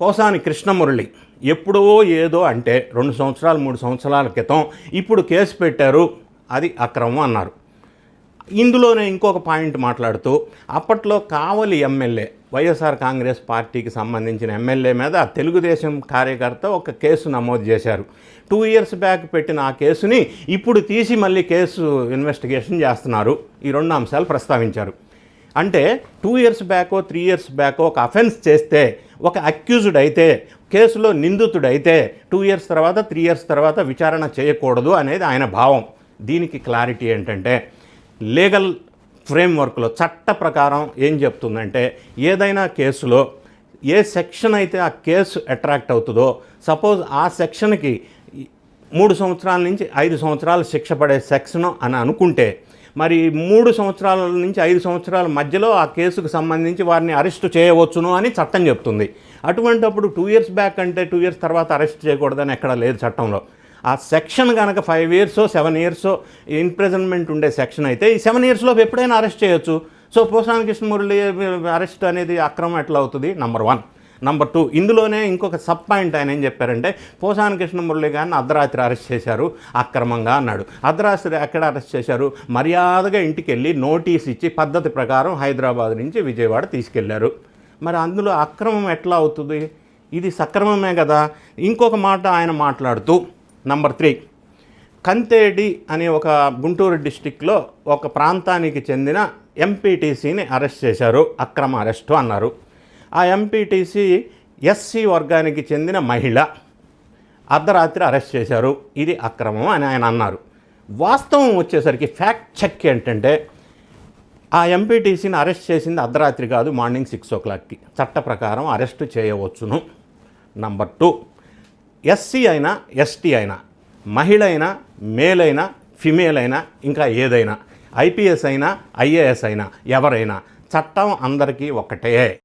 పోసాని కృష్ణమురళి ఎప్పుడో ఏదో అంటే రెండు సంవత్సరాలు మూడు సంవత్సరాల క్రితం ఇప్పుడు కేసు పెట్టారు అది అక్రమం అన్నారు. ఇందులోనే ఇంకొక పాయింట్ మాట్లాడుతూ అప్పట్లో కావలి ఎమ్మెల్యే వైఎస్ఆర్ కాంగ్రెస్ పార్టీకి సంబంధించిన ఎమ్మెల్యే మీద తెలుగుదేశం కార్యకర్త ఒక కేసు నమోదు చేశారు. టూ ఇయర్స్ బ్యాక్ పెట్టిన ఆ కేసుని ఇప్పుడు తీసి మళ్ళీ కేసు ఇన్వెస్టిగేషన్ చేస్తున్నారు. ఈ రెండు అంశాలు ప్రస్తావించారు. అంటే టూ ఇయర్స్ బ్యాకో త్రీ ఇయర్స్ బ్యాకో ఒక అఫెన్స్ చేస్తే ఒక అక్యూజ్డ్ అయితే కేసులో నిందితుడైతే టూ ఇయర్స్ తర్వాత త్రీ ఇయర్స్ తర్వాత విచారణ చేయకూడదు అనేది ఆయన భావం. దీనికి క్లారిటీ ఏంటంటే లీగల్ ఫ్రేమ్వర్క్లో చట్ట ప్రకారం ఏం చెప్తుందంటే ఏదైనా కేసులో ఏ సెక్షన్ అయితే ఆ కేసు అట్రాక్ట్ అవుతుందో సపోజ్ ఆ సెక్షన్కి మూడు సంవత్సరాల నుంచి ఐదు సంవత్సరాలు శిక్ష పడే సెక్షన్ అని అనుకుంటే మరి మూడు సంవత్సరాల నుంచి ఐదు సంవత్సరాల మధ్యలో ఆ కేసుకు సంబంధించి వారిని అరెస్ట్ చేయవచ్చును అని చట్టం చెప్తుంది. అటువంటప్పుడు టూ ఇయర్స్ బ్యాక్ అంటే టూ ఇయర్స్ తర్వాత అరెస్ట్ చేయకూడదని ఎక్కడ లేదు చట్టంలో. ఆ సెక్షన్ కనుక five years seven years imprisonment ఉండే సెక్షన్ అయితే ఈ సెవెన్ ఇయర్స్లో ఎప్పుడైనా అరెస్ట్ చేయొచ్చు. సో పోసాన కృష్ణమురళి అరెస్ట్ అనేది అక్రమం ఎట్లా అవుతుంది? నంబర్ వన్ నంబర్ టూ ఇందులోనే ఇంకొక సబ్ పాయింట్ ఆయన ఏం చెప్పారంటే పోసాని కృష్ణమురళి గారిని అర్ధరాత్రి అరెస్ట్ చేశారు అక్రమంగా అన్నాడు. అర్ధరాత్రి ఎక్కడ అరెస్ట్ చేశారు? మర్యాదగా ఇంటికి వెళ్ళి నోటీస్ ఇచ్చి పద్ధతి ప్రకారం హైదరాబాద్ నుంచి విజయవాడ తీసుకెళ్ళారు. మరి అందులో అక్రమం ఎట్లా అవుతుంది? ఇది సక్రమమే కదా? ఇంకొక మాట ఆయన మాట్లాడుతూ నంబర్ త్రీ కంతేడి అనే ఒక గుంటూరు డిస్టిక్లో ఒక ప్రాంతానికి చెందిన ఎంపీటీసీని అరెస్ట్ చేశారు అక్రమ అరెస్టు అన్నారు. ఆ ఎంపీటీసీ ఎస్సీ వర్గానికి చెందిన మహిళ అర్ధరాత్రి అరెస్ట్ చేశారు. ఇది అక్రమం అని ఆయన అన్నారు. వాస్తవం వచ్చేసరికి ఫ్యాక్ట్ చెక్ ఏంటంటే ఆ ఎంపీటీసీని అరెస్ట్ చేసింది అర్ధరాత్రి కాదు మార్నింగ్ సిక్స్ ఓ క్లాక్కి చట్ట ప్రకారం అరెస్టు చేయవచ్చును. నంబర్ టూ ఎస్సీ అయినా ఎస్టీ అయినా మహిళ అయినా మేల్ అయినా ఫిమేల్ అయినా ఇంకా ఏదైనా ఐపీఎస్ అయినా ఐఏఎస్ అయినా ఎవరైనా చట్టం అందరికీ ఒకటే.